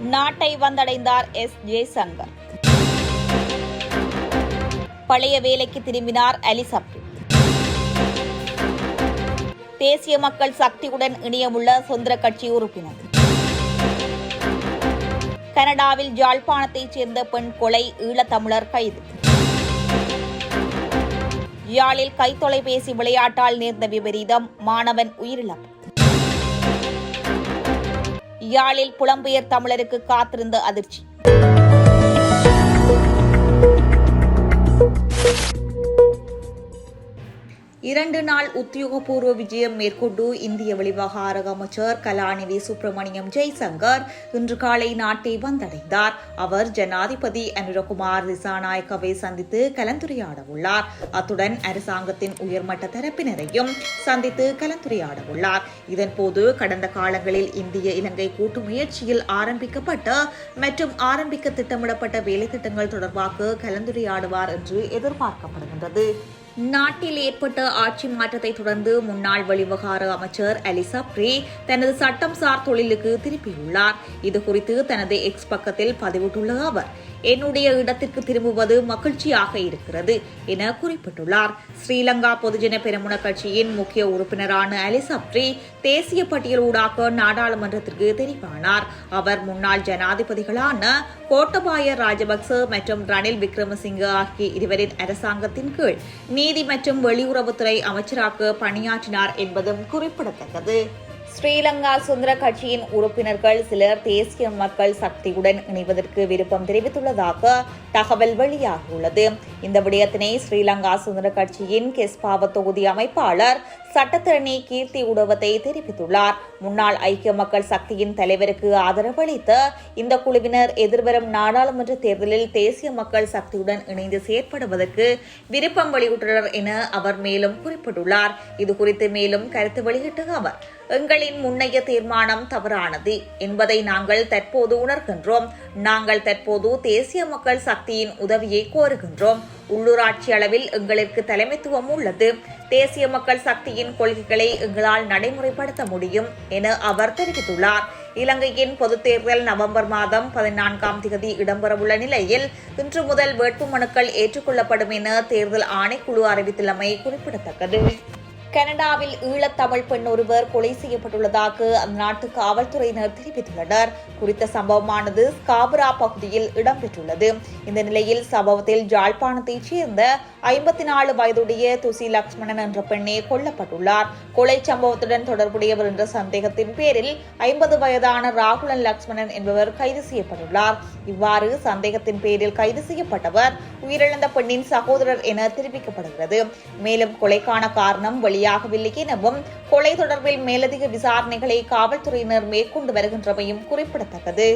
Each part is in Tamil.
நாட்டை வந்தடைந்தார் எஸ் ஜெய்சங்கர். பழைய வேலைக்கு திரும்பினார் அலிசப்ரி தேசிய மக்கள் சக்தியுடன் இணையமுள்ள சுதந்திர கட்சி உறுப்பினர். கனடாவில் யாழ்ப்பாணத்தைச் சேர்ந்த பெண் கொலை ஈழத்தமிழர் கைது. யாழில் கைத்தொலைபேசி விளையாட்டால் நேர்ந்த விபரீதம் மாணவன் உயிரிழப்பு. யாழில் புலம்பெயர் தமிழருக்கு காத்திருந்த அதிர்ச்சி. இரண்டு நாள் உத்தியோகபூர்வ விஜயம் மேற்கொண்டு இந்திய வெளிவகார அமைச்சர் கலாநிதி சுப்பிரமணியம் ஜெய்சங்கர் இன்று காலை நாட்டை வந்தடைந்தார். அவர் ஜனாதிபதி அனுரகுமார் திசாநாயக்கவை சந்தித்து கலந்துரையாட உள்ளார் அத்துடன் அரசாங்கத்தின் உயர்மட்ட தரப்பினரையும் சந்தித்து கலந்துரையாட உள்ளார் இதன்போது கடந்த காலங்களில் இந்திய இலங்கை கூட்டு முயற்சியில் ஆரம்பிக்கப்பட்ட மற்றும் ஆரம்பிக்க திட்டமிடப்பட்ட வேலைத்திட்டங்கள் தொடர்பாக கலந்துரையாடுவார் என்று எதிர்பார்க்கப்படுகின்றது. நாட்டில் ஏற்பட்ட ஆட்சி மாற்றத்தை தொடர்ந்து முன்னாள் வெளிவகார அமைச்சர் அலிசா பிரே தனது சட்டம் சார் தொழிலுக்கு திருப்பியுள்ளார். இதுகுறித்து தனது எக்ஸ் பக்கத்தில் பதிவிட்டுள்ள அவர் என்னுடைய இடத்திற்கு திரும்புவது மகிழ்ச்சியாக இருக்கிறது என குறிப்பிட்டுள்ளார். ஸ்ரீலங்கா பொதுஜன பெருமுன கட்சியின் முக்கிய உறுப்பினரான அலிசப்ரி தேசிய பட்டியல் ஊடாக நாடாளுமன்றத்திற்கு தெரிவானார். அவர் முன்னாள் ஜனாதிபதிகளான கோட்டபாய ராஜபக்ச மற்றும் ரணில் விக்ரமசிங்க ஆகிய இருவரின் அரசாங்கத்தின் கீழ் நீதி மற்றும் வெளியுறவுத்துறை அமைச்சராக பணியாற்றினார் என்பதும் குறிப்பிடத்தக்கது. ஸ்ரீலங்கா சுதந்திர கட்சியின் உறுப்பினர்கள் சிலர் தேசிய மக்கள் சக்தியுடன் இணைவதற்கு விருப்பம் தெரிவித்துள்ளதாக தகவல் வெளியாகியுள்ளது. இந்த விடயத்தினை ஸ்ரீலங்கா சுதந்திர கட்சியின் கெஸ்பாவ தொகுதி அமைப்பாளர் சட்டத்திரணி கீர்த்தி உடவத்தை தெரிவித்துள்ளார். முன்னாள் ஐக்கிய மக்கள் சக்தியின் தலைவருக்கு ஆதரவளித்த இந்த குழுவினர் எதிர்வரும் நாடாளுமன்ற தேர்தலில் தேசிய மக்கள் சக்தியுடன் இணைந்து செயற்படுவதற்கு விருப்பம் வெளியிட்டுள்ளனர் என அவர் மேலும் குறிப்பிட்டுள்ளார். இதுகுறித்து மேலும் கருத்து வெளியிட்ட அவர். எங்களின் முன்னைய தீர்மானம் தவறானது. என்பதை நாங்கள் தற்போது உணர்கின்றோம். நாங்கள் தற்போது தேசிய மக்கள் சக்தியின் உதவியை கோருகின்றோம். உள்ளூராட்சி அளவில் எங்களுக்கு தலைமைத்துவம் உள்ளது. தேசிய மக்கள் சக்தியின் கொள்கைகளை எங்களால் நடைமுறைப்படுத்த முடியும் என அவர் தெரிவித்துள்ளார். இலங்கையின் பொதுத் தேர்தல் நவம்பர் மாதம் பதினான்காம் தேதி இடம்பெறவுள்ள நிலையில் இன்று முதல் வேட்புமனுக்கள் ஏற்றுக்கொள்ளப்படும் என தேர்தல் ஆணைக்குழு அறிவித்துள்ளமை குறிப்பிடத்தக்கது. கனடாவில் ஈழத்தமிழ் பெண் ஒருவர் கொலை செய்யப்பட்டுள்ளதாக அந்நாட்டு காவல்துறையினர் தெரிவித்துள்ளனர். குறித்த சம்பவமானது ஸ்காபரா பகுதியில் இடம்பெற்றுள்ளது. இந்த நிலையில் சம்பவத்தில் ஜாழ்ப்பாணத்தைச் சேர்ந்த ஐம்பத்தி நாலு வயதுடைய துசி லக்ஷ்மணன் என்ற பெண்ணே கொல்லப்பட்டுள்ளார். கொலை சம்பவத்துடன் தொடர்புடையவர் என்ற சந்தேகத்தின் பேரில் ஐம்பது வயதான ராகுலன் லக்ஷ்மணன் என்பவர் கைது செய்யப்பட்டுள்ளார். இவ்வாறு சந்தேகத்தின் பேரில் கைது செய்யப்பட்டவர் உயிரிழந்த பெண்ணின் சகோதரர் என தெரிவிக்கப்படுகிறது. மேலும் கொலைக்கான காரணம் வெளியாகவில்லை எனவும் கொலை தொடர்பில் மேலதிக விசாரணைகளை காவல்துறையினர் மேற்கொண்டு வருகின்றமையும் குறிப்பிடத்தக்கது.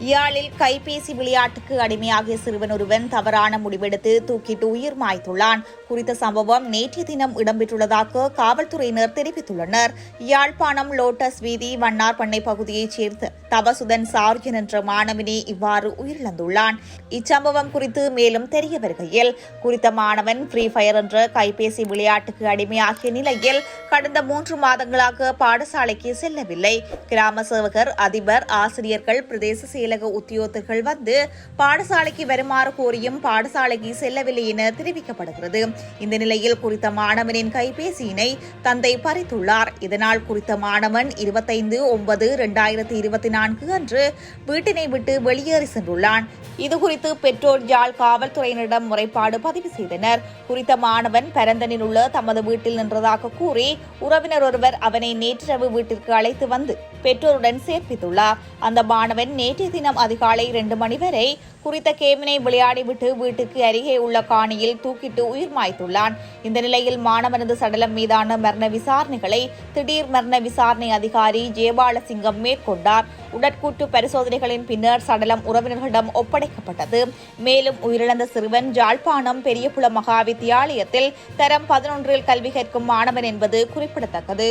யாழில் கைபேசி விளையாட்டுக்கு அடிமையாகிய சிறுவன் ஒருவன் தவறான முடிவெடுத்து தூக்கிட்டு உயிர் மாய்த்துள்ளான். குறித்த சம்பவம் நேற்றைய தினம் இடம்பெற்றுள்ளதாக காவல்துறையினர் தெரிவித்துள்ளனர். யாழ்ப்பாணம் லோட்டஸ் வீதி வண்ணார் பண்ணை பகுதியைச் சேர்ந்த தவசுதன் சார்ஜன் என்ற மாணவனே இவ்வாறு உயிரிழந்துள்ளான். இச்சம்பவம் குறித்து மேலும் தெரிய வருகையில் குறித்த மாணவன் ஃப்ரீ ஃபயர் என்ற கைபேசி விளையாட்டுக்கு அடிமையாகிய நிலையில் கடந்த மூன்று மாதங்களாக பாடசாலைக்கு செல்லவில்லை. கிராம சேவகர் அதிபர் ஆசிரியர்கள் பிரதேச செயலக உத்தியோகர்கள் வந்து பாடசாலைக்கு வருமாறு கோரியும் பாடசாலைக்கு செல்லவில்லை என தெரிவிக்கப்படுகிறது. இந்த நிலையில் குறித்த மாணவனின் கைபேசியினை தந்தை பறித்துள்ளார். இதனால் குறித்த மாணவன் இருபத்தைந்து ஒன்பது இரண்டாயிரத்தி இருபத்தி நான்கு அன்று வீட்டினை விட்டு வெளியேறி சென்றுள்ளான். இதுகுறித்து பெற்றோர் யாழ் காவல்துறையினரிடம் முறைப்பாடு பதிவு செய்தனர். குறித்த மாணவன் பரந்தனில் உள்ள தமது வீட்டில் நின்றதாக கூறி உறவினர் ஒருவர் அவனை நேற்றிரவு வீட்டிற்கு அழைத்து வந்து பெற்றோருடன் சேர்ப்பித்துள்ளார். அந்த மாணவன் நேற்றைய தினம் அதிகாலை இரண்டு மணி வரை குறித்த கேமினை விளையாடிவிட்டு வீட்டுக்கு அருகே உள்ள காணியில் தூக்கிட்டு உயிர் மாய்த்துள்ளான். இந்த நிலையில் மாணவனது சடலம் மீதான மரண விசாரணைகளை திடீர் மரண விசாரணை அதிகாரி ஜெயபாலசிங்கம் மேற்கொண்டார். உடற்கூட்டு பரிசோதனைகளின் பின்னர் சடலம் உறவினர்களிடம் ஒப்படைக்கப்பட்டது. மேலும் உயிரிழந்த சிறுவன் ஜாழ்ப்பாணம் பெரியபுல மகா வித்தியாலயத்தில் தரம் பதினொன்றில் கல்வி கற்கும் மாணவன் என்பது குறிப்பிடத்தக்கது.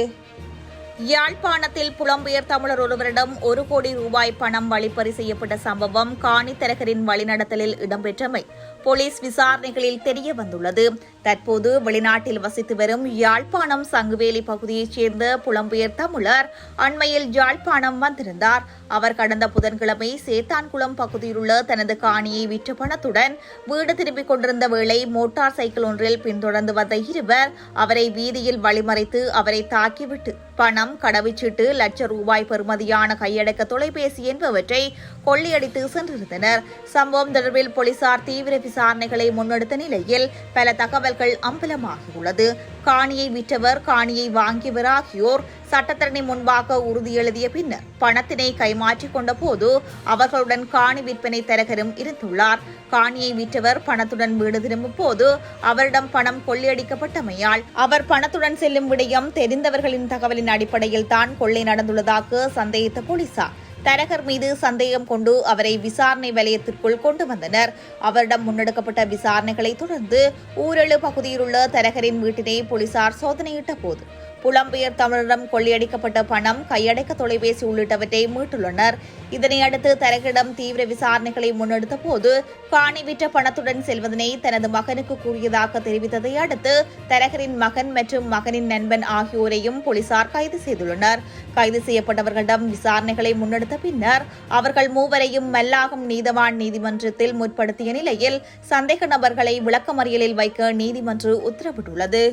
யாழ்ப்பாணத்தில் புலம்பெயர் தமிழர் ஒருவரிடம் ஒரு கோடி ரூபாய் பணம் வழிப்பறி செய்யப்பட்ட சம்பவம் காணித்தரகரின் வழிநடத்தலில் இடம்பெற்றமை போலீஸ் விசாரணைகளில் தெரிய வந்துள்ளது. தற்போது வெளிநாட்டில் வசித்து வரும் யாழ்ப்பாணம் சங்குவேலி பகுதியைச் சேர்ந்த புலம்பெயர் தமிழர் அண்மையில் யாழ்ப்பாணம் வந்திருந்தார். அவர் கடந்த புதன்கிழமை சேத்தான்குளம் பகுதியிலுள்ள தனது காணியை விற்ற பணத்துடன் வீடு திரும்பிக் கொண்டிருந்த வேளை மோட்டார் சைக்கிள் ஒன்றில் பின்தொடர்ந்து வந்த இருவர் அவரை வீதியில் வழிமறைத்து அவரை தாக்கிவிட்டு பணம் கடவுச்சீட்டு லட்ச ரூபாய் பெறுமதியான கையடக்க தொலைபேசி என்பவற்றை கொள்ளையடித்து சென்றிருந்தனர். சம்பவம் தொடர்பில் போலீசார் தீவிர விசாரணைகளை முன்னெடுத்த நிலையில் பல தகவல்கள் அம்பலமாகியுள்ளது. காணியை விற்றவர் காணியை வாங்கியவர் ஆகியோர் சட்டத்தரணி முன்பாக உறுதி எழுதிய பின்னர் பணத்தினை கைமாற்றிக் கொண்ட போது அவர்களுடன் காணி விற்பனை தரகரும் இருந்துள்ளார். காணியை விற்றவர் பணத்துடன் வீடு திரும்பும் போது அவரிடம் பணம் கொள்ளையடிக்கப்பட்டமையால் அவர் பணத்துடன் செல்லும் விடயம் தெரிந்தவர்களின் தகவலின் அடிப்படையில் தான் கொள்ளை நடந்துள்ளதாக சந்தேகித்த போலீசார். தரகர் மீது சந்தேகம் கொண்டு அவரை விசாரணை வலயத்திற்குள் கொண்டு வந்தனர். அவரிடம் முன்னெடுக்கப்பட்ட விசாரணைகளை தொடர்ந்து ஊரெழு பகுதியில் உள்ள தரகரின் வீட்டினை போலீசார் சோதனையிட்ட போது புலம்பெயர் தமிழரிடம் கொள்ளையடிக்கப்பட்ட பணம் கையடைக்க தொலைபேசி உள்ளிட்டவற்றை மீட்டுள்ளனர். இதனையடுத்து தரகரிடம் தீவிர விசாரணைகளை முன்னெடுத்த போது காணி விற்ற பணத்துடன் செல்வதனை தனது மகனுக்கு கூறியதாக தெரிவித்ததை அடுத்து தரகரின் மகன் மற்றும் மகனின் நண்பன் ஆகியோரையும் போலீசார் கைது செய்துள்ளனர். கைது செய்யப்பட்டவர்களிடம் விசாரணைகளை முன்னெடுத்த பின்னர் அவர்கள் மூவரையும் மல்லாகம் நீதவான் நீதிமன்றத்தில் முற்படுத்திய நிலையில் சந்தேக நபர்களை விளக்கமறியலில் வைக்க நீதிமன்றம் உத்தரவிட்டுள்ளது.